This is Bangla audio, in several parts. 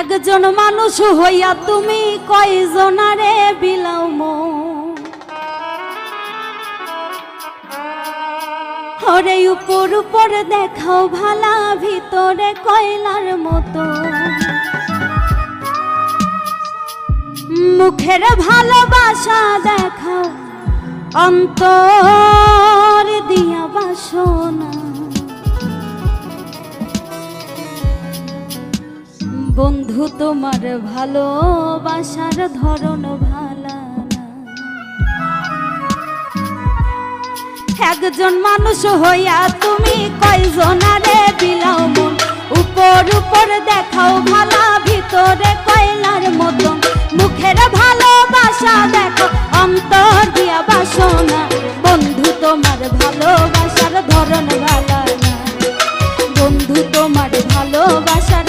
একজন মানুষ হইয়া তুমি কয়জনারে বিলাও হরে উপর উপর দেখাও ভালা, ভিতরে কয়লার মতো। মুখের ভালোবাসা দেখাও, অন্তর দিয়া বাসনা। বন্ধু, তোমার ভালোবাসার ধরন ভালা একজন মানুষ হইয়া তুমি কয়জনারে বিলাও মন? উপর উপর দেখাও ভালা, ভিতরে কয়লার মতন। মুখের ভালোবাসা দেখো, অন্তর দিয়া বাসনা। বন্ধু, তোমার ভালোবাসার ধরন ভালা বন্ধু, তোমার ভালোবাসার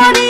money.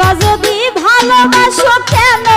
যদি ভালোবাসো কেন?